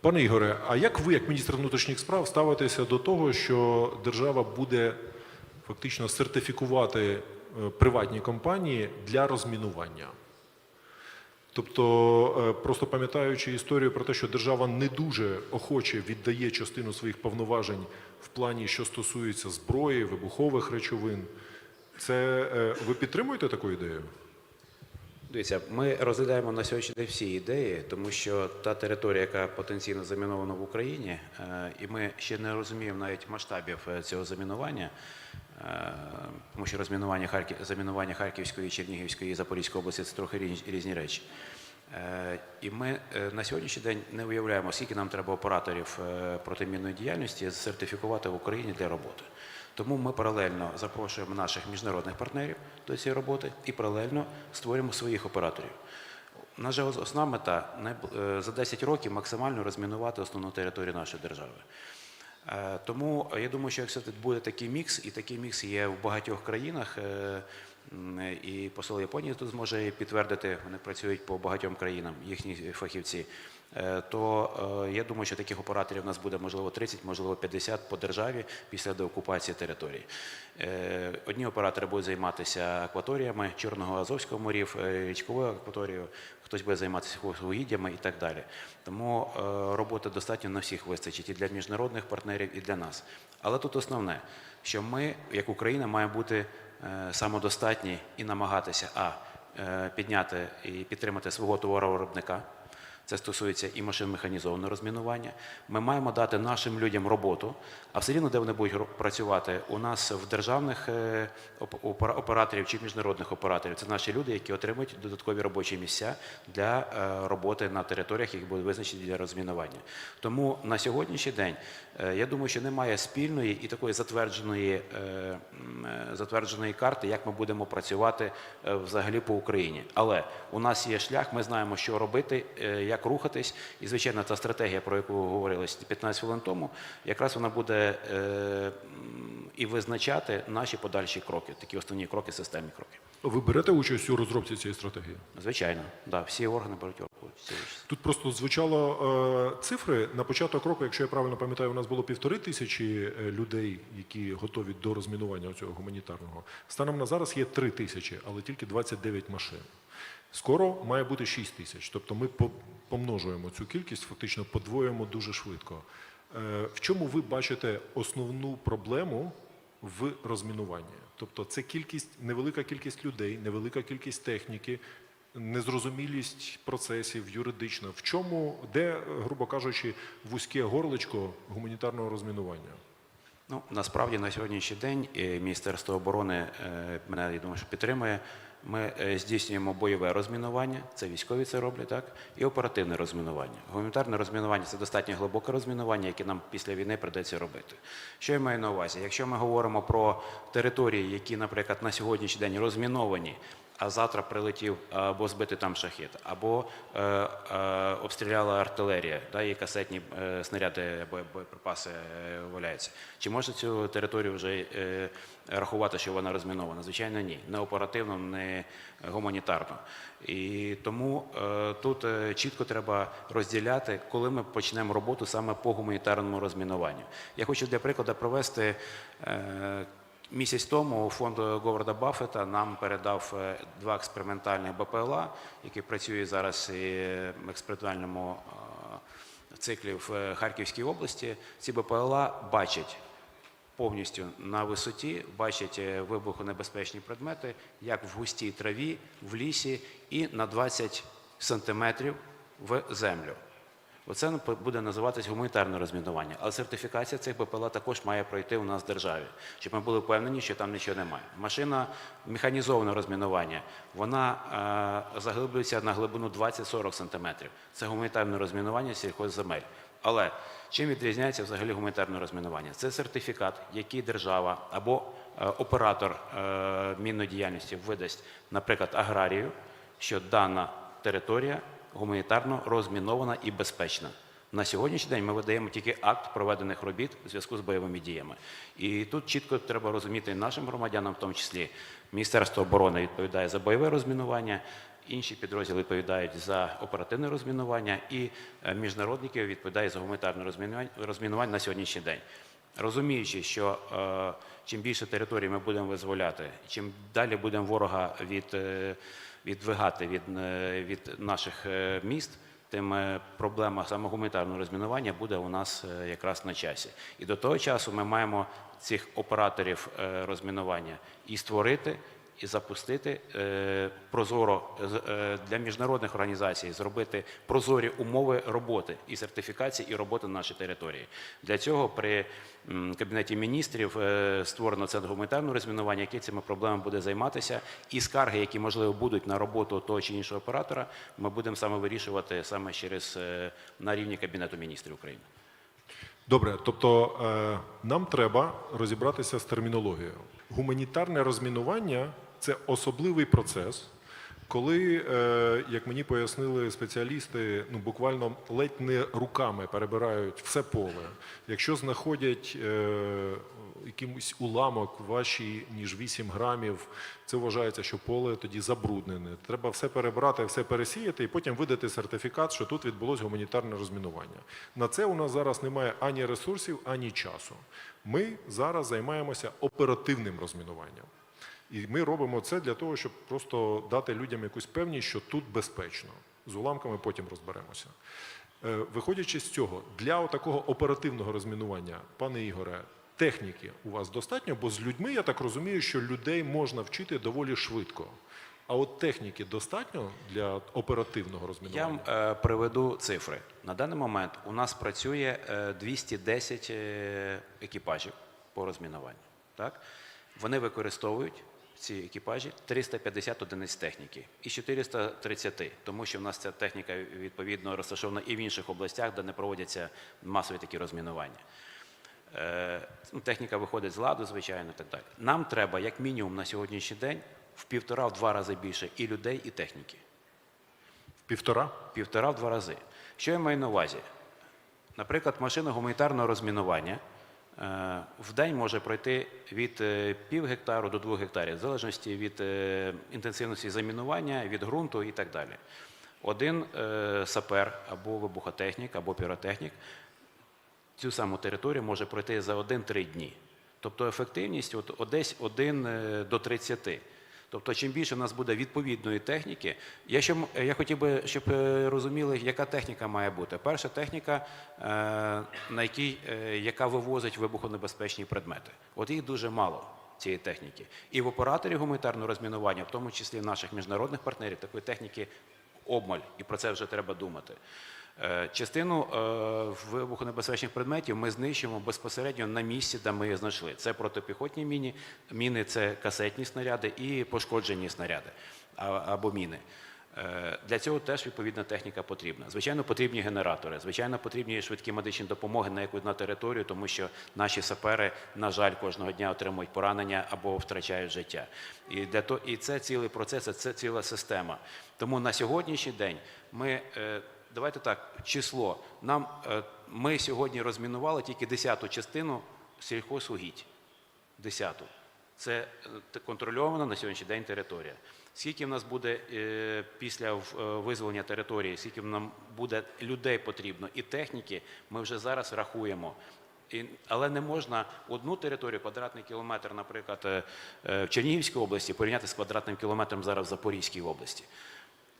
Пане Ігоре, а як ви, як міністр внутрішніх справ, ставитеся до того, що держава буде фактично сертифікувати е, приватні компанії для розмінування? Тобто, е, просто пам'ятаючи історію про те, що держава не дуже охоче віддає частину своїх повноважень в плані, що стосується зброї, вибухових речовин, це е, ви підтримуєте таку ідею? Дивіться, ми розглядаємо на сьогоднішній день всі ідеї, тому що та територія, яка потенційно замінована в Україні, е, і ми ще не розуміємо навіть масштабів е, цього замінування, е, тому що розмінування Харків, замінування Харківської, Чернігівської і Запорізької області це трохи різні речі. І ми на сьогоднішній день не уявляємо, скільки нам треба операторів протимінної діяльності сертифікувати в Україні для роботи. Тому ми паралельно запрошуємо наших міжнародних партнерів до цієї роботи і паралельно створюємо своїх операторів. Наша ос- основна мета е, за 10 років максимально розмінувати основну територію нашої держави. Е, Тому я думаю, що якщо тут буде такий мікс, і такий мікс є в багатьох країнах, е, і посол Японії тут зможе підтвердити, вони працюють по багатьом країнам, їхні фахівці. Е, То е, я думаю, що таких операторів у нас буде можливо 30, можливо 50 по державі після деокупації території. Е, Одні оператори будуть займатися акваторіями Чорного Азовського морів, річковою акваторією, хтось буде займатися угіддями і так далі. Тому роботи достатньо на всіх вистачить і для міжнародних партнерів, і для нас. Але тут основне, що ми, як Україна, маємо бути самодостатні і намагатися а підняти і підтримати свого товаровиробника. Це стосується і машин механізованого розмінування. Ми маємо дати нашим людям роботу, а все рівно, де вони будуть працювати, у нас в державних е, оп- опера- операторів чи міжнародних операторів. Це наші люди, які отримують додаткові робочі місця для е, роботи на територіях, які будуть визначені для розмінування. Тому на сьогоднішній день я думаю, що немає спільної і такої затвердженої, е, е, затвердженої карти, як ми будемо працювати е, взагалі по Україні. Але у нас є шлях, ми знаємо, що робити, е, як рухатись. І, звичайно, та стратегія, про яку говорилось 15 хвилин тому, якраз вона буде е, і визначати наші подальші кроки, такі основні кроки, системні кроки. Ви берете участь у розробці цієї стратегії? Звичайно, да, всі органи беруть Тут просто звучало е, цифри. На початок року, якщо я правильно пам'ятаю, у нас було півтори тисячі е, людей, які готові до розмінування цього гуманітарного. Станом на зараз є три тисячі, але тільки 29 машин. Скоро має бути 6 тисяч. Тобто ми помножуємо цю кількість, фактично подвоюємо дуже швидко. Е, В чому ви бачите основну проблему в розмінуванні? Тобто це кількість, невелика кількість людей, невелика кількість техніки, незрозумілість процесів юридично. В чому, де, грубо кажучи, вузьке горличко гуманітарного розмінування? Ну, насправді на сьогоднішній день е, Міністерство оборони е, мене я думаю, що підтримує. Ми е, здійснюємо бойове розмінування, це військові це роблять, так, і оперативне розмінування. Гуманітарне розмінування це достатньо глибоке розмінування, яке нам після війни придеться робити. Що я маю на увазі? Якщо ми говоримо про території, які, наприклад, на сьогоднішній день розміновані, а завтра прилетів або збитий там шахет, або е, е, обстріляла артилерія, да, і касетні е, снаряди, бо- боєприпаси е, валяються. Чи може цю територію вже е, рахувати, що вона розмінована? Звичайно, ні. Не оперативно, не гуманітарно. І тому е, тут е, чітко треба розділяти, коли ми почнемо роботу саме по гуманітарному розмінуванню. Я хочу для прикладу провести. Е, Місяць тому фонд Говарда Баффета нам передав е, два експериментальних БПЛА, які працюють зараз в експериментальному е, циклі в е, Харківській області. Ці БПЛА бачать повністю на висоті, бачать вибухонебезпечні предмети, як в густій траві, в лісі і на 20 сантиметрів в землю. Оце ну, буде називатись гуманітарне розмінування. Але сертифікація цих БПЛА також має пройти у нас в державі, щоб ми були впевнені, що там нічого немає. Машина механізоване розмінування, вона е, заглиблюється на глибину 20-40 сантиметрів. Це гуманітарне розмінування сільхозземель. Але чим відрізняється взагалі гуманітарне розмінування? Це сертифікат, який держава або е, оператор е, мінної діяльності видасть, наприклад, аграрію, що дана територія гуманітарно розмінована і безпечна. На сьогоднішній день ми видаємо тільки акт проведених робіт у зв'язку з бойовими діями. І тут чітко треба розуміти нашим громадянам, в тому числі Міністерство оборони відповідає за бойове розмінування, інші підрозділи відповідають за оперативне розмінування, і е, міжнародники відповідають за гуманітарне розмінування, на сьогоднішній день. Розуміючи, що е, чим більше територій ми будемо визволяти, чим далі будемо ворога від, е, відвигати від, е, від наших е, міст, тим е, проблема саме гуманітарного розмінування буде у нас якраз на часі. І до того часу ми маємо цих операторів розмінування і створити, і запустити е, прозоро е, для міжнародних організацій, зробити прозорі умови роботи і сертифікації і роботи на нашій території. Для цього при кабінеті міністрів е, створено центр гуманітарного розмінування, який цими проблемами буде займатися, і скарги, які можливо будуть на роботу того чи іншого оператора, ми будемо саме вирішувати саме через на рівні кабінету міністрів України. Добре, тобто нам треба розібратися з термінологією. Гуманітарне розмінування це особливий процес, коли, е, як мені пояснили спеціалісти, ну буквально ледь не руками перебирають все поле. Якщо знаходять е, якийсь уламок важчий, ніж 8 грамів, це вважається, що поле тоді забруднене. Треба все перебрати, все пересіяти і потім видати сертифікат, що тут відбулось гуманітарне розмінування. На це у нас зараз немає ані ресурсів, ані часу. Ми зараз займаємося оперативним розмінуванням. І ми робимо це для того, щоб просто дати людям якусь певність, що тут безпечно. З уламками потім розберемося. Е, Виходячи з цього, для такого оперативного розмінування, пане Ігоре, техніки у вас достатньо, бо з людьми я так розумію, що людей можна вчити доволі швидко. А от техніки достатньо для оперативного Я розмінування? вам е, приведу цифри. На даний момент у нас працює е, 210 е, екіпажів по розмінуванню. Так? Вони використовують ці екіпажі 350 одиниць техніки і 430, тому що в нас ця техніка відповідно розташована і в інших областях, де не проводяться масові такі розмінування. Е, ну, Техніка виходить з ладу, звичайно, і так далі. Нам треба, як мінімум, на сьогоднішній день в півтора-в два рази більше і людей, і техніки Півтора? півтора-два рази. Що я маю на увазі? Наприклад, машина гуманітарного розмінування в день може пройти від е, пів гектару до двох гектарів, в залежності від е, інтенсивності замінування, від ґрунту і так далі. Один е, сапер або вибухотехнік, або піротехнік цю саму територію може пройти за 1-3 дні. Тобто ефективність от, десь 1 е, до 30. Тобто, чим більше в нас буде відповідної техніки, я, ще, я хотів би, щоб е, розуміли, яка техніка має бути. Перша техніка, е, на якій, е, яка вивозить вибухонебезпечні предмети. От їх дуже мало. Цієї техніки. І в операторів гуманітарного розмінування, в тому числі наших міжнародних партнерів, такої техніки обмаль, і про це вже треба думати. Е, Частину е, вибухонебезпечних предметів ми знищуємо безпосередньо на місці, де ми їх знайшли. Це протипіхотні міни, міни це касетні снаряди і пошкоджені снаряди або міни. Е, Для цього теж відповідна техніка потрібна. Звичайно, потрібні генератори, звичайно, потрібні швидкі медичні допомоги на якусь на територію, тому що наші сапери, на жаль, кожного дня отримують поранення або втрачають життя. І для того, і це цілий процес, це ціла система. Тому на сьогоднішній день ми. Давайте так, число. Нам е, ми сьогодні розмінували тільки десяту частину сільхозугідь. Десяту. Це е, контрольована на сьогоднішній день територія. Скільки в нас буде е, після визволення території, скільки нам буде людей потрібно і техніки, ми вже зараз рахуємо. Але не можна одну територію, квадратний кілометр, наприклад, в Чернігівській області порівняти з квадратним кілометром зараз в Запорізькій області.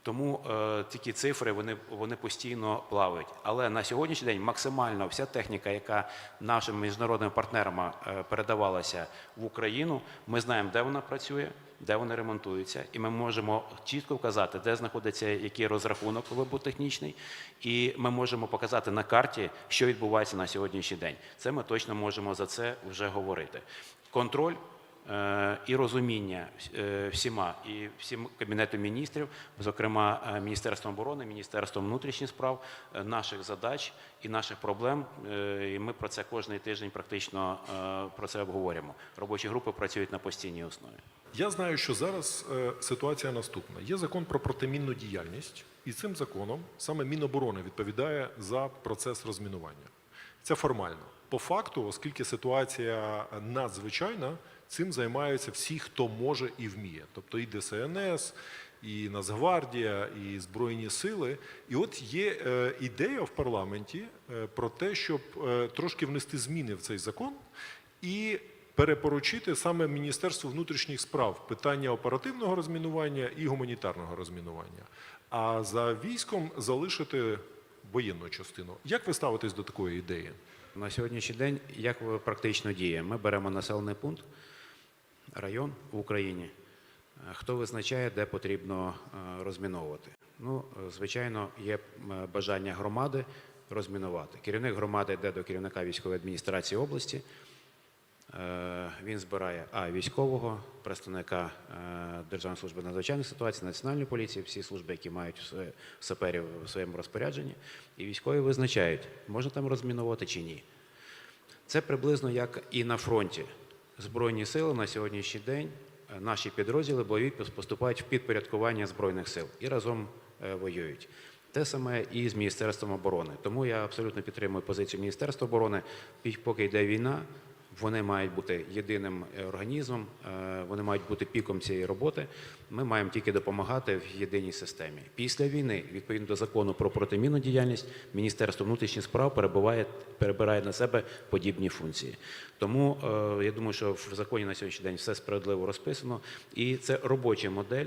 Тому е, такі цифри вони, вони постійно плавають. Але на сьогоднішній день максимально вся техніка, яка нашим міжнародним партнерам е, передавалася в Україну, ми знаємо, де вона працює, де вони ремонтуються, і ми можемо чітко вказати, де знаходиться який розрахунок вибутехнічний, і ми можемо показати на карті, що відбувається на сьогоднішній день. Це ми точно можемо за це вже говорити. Контроль і розуміння е, всіма і всім кабінетом міністрів, зокрема е, Міністерством оборони, Міністерством внутрішніх справ, е, наших задач і наших проблем. І ми про це кожен тиждень практично про це обговорюємо. Робочі групи працюють на постійній основі. Я знаю, що зараз ситуація наступна. Є закон про протимінну діяльність, і цим законом саме Міноборони відповідає за процес розмінування. Це формально. По факту, оскільки ситуація надзвичайна, цим займаються всі, хто може і вміє. Тобто і ДСНС, і Нацгвардія, і Збройні сили. І от є е, ідея в парламенті е, про те, щоб е, трошки внести зміни в цей закон і перепоручити саме Міністерству внутрішніх справ питання оперативного розмінування і гуманітарного розмінування, а за військом залишити воєнну частину. Як ви ставитесь до такої ідеї? На сьогоднішній день як практично діє? Ми беремо населений пункт, район в Україні. Е, Хто визначає, де потрібно е, розміновувати? Ну, е, звичайно, є бажання громади розмінувати. Керівник громади йде до керівника військової адміністрації області. Е, Він збирає а військового, представника е, Державної служби надзвичайних ситуацій, національної поліції, всі служби, які мають саперів в своєму розпорядженні, і військові визначають, можна там розмінувати чи ні. Це приблизно як і на фронті. Збройні сили на сьогоднішній день, е, наші підрозділи бойові поступають в підпорядкування Збройних сил і разом воюють. Те саме і з Міністерством оборони. Тому я абсолютно підтримую позицію Міністерства оборони. Поки йде війна, вони мають бути єдиним е, організмом, е, вони мають бути піком цієї роботи. Ми маємо тільки допомагати в єдиній системі. Після війни, відповідно до закону про протимінну діяльність, Міністерство внутрішніх справ перебуває, перебирає на себе подібні функції. Тому е, я думаю, що в законі на сьогоднішній день все справедливо розписано, і це робоча модель,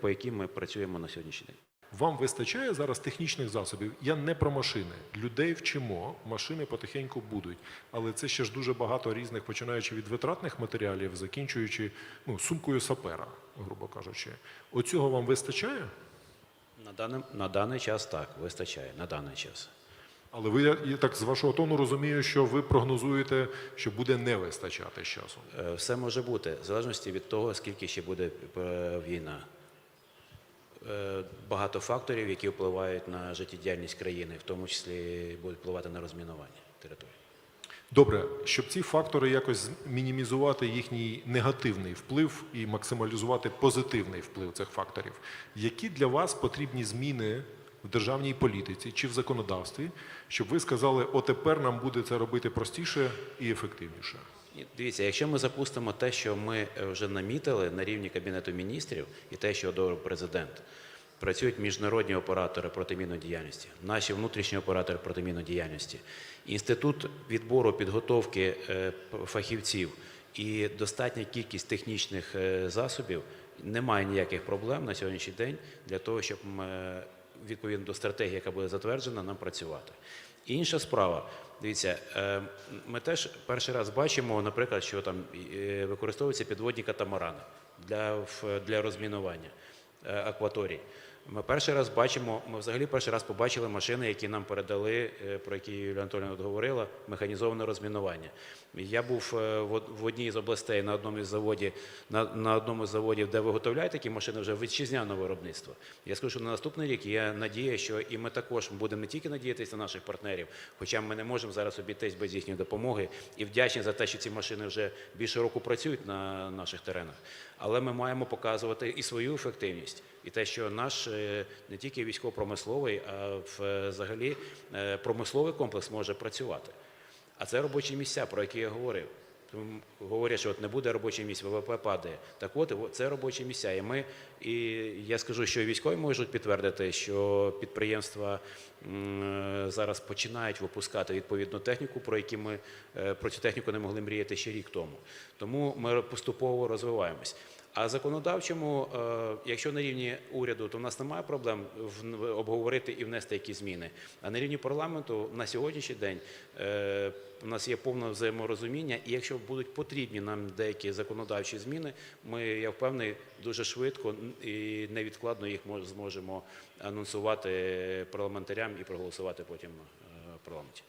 по якій ми працюємо на сьогоднішній день. Вам вистачає зараз технічних засобів? Я не про машини. Людей вчимо, машини потихеньку будуть. Але це ще ж дуже багато різних, починаючи від витратних матеріалів, закінчуючи ну, сумкою сапера, грубо кажучи. Оцього вам вистачає? На даний, на даний час так вистачає. На даний час. Але ви я так з вашого тону розумію, що ви прогнозуєте, що буде не вистачати з часом. Е, Все може бути, в залежності від того, скільки ще буде е, війна. Е, Багато факторів, які впливають на життєдіяльність країни, в тому числі будуть впливати на розмінування території. Добре, щоб ці фактори якось мінімізувати їхній негативний вплив і максималізувати позитивний вплив цих факторів, які для вас потрібні зміни в державній політиці чи в законодавстві, щоб ви сказали, отепер нам буде це робити простіше і ефективніше? Дивіться, якщо ми запустимо те, що ми е, вже намітили на рівні Кабінету міністрів, і те, що одобрив президент, працюють міжнародні оператори протимінної діяльності, наші внутрішні оператори протимінної діяльності, інститут відбору підготовки е, фахівців і достатня кількість технічних е, засобів, немає ніяких проблем на сьогоднішній день для того, щоб м, е, відповідно до стратегії, яка буде затверджена, нам працювати. Інша справа, дивіться, е, ми теж перший раз бачимо, наприклад, що там е, використовуються підводні катамарани для, для розмінування е, акваторій. Ми перший раз бачимо, ми взагалі перший раз побачили машини, які нам передали, е, про які Юлія Анатольовна говорила, механізоване розмінування. Я був е, в одній з областей на одному із заводів, на, на одному з заводів, де виготовляють такі машини вже вітчизняного виробництва. Я скажу, що на наступний рік є надія, що і ми також будемо не тільки надіятися на наших партнерів, хоча ми не можемо зараз обійтись без їхньої допомоги і вдячні за те, що ці машини вже більше року працюють на наших теренах. Але ми маємо показувати і свою ефективність, і те, що наш е, не тільки військово-промисловий, а е, взагалі е, промисловий комплекс може працювати. А це робочі місця, про які я говорив. Говорять, що от не буде робочих місць, ВВП падає. Так от це робочі місця. І ми, і я скажу, що військові можуть підтвердити, що підприємства е, зараз починають випускати відповідну техніку, про які ми е, про цю техніку не могли мріяти ще рік тому. Тому ми поступово розвиваємось. А законодавчому, е, якщо на рівні уряду, то в нас немає проблем обговорити і внести якісь зміни. А на рівні парламенту на сьогоднішній день е, у нас є повне взаєморозуміння, і якщо будуть потрібні нам деякі законодавчі зміни, ми, я впевнений, дуже швидко і невідкладно їх зможемо анонсувати парламентарям і проголосувати потім е, в парламенті.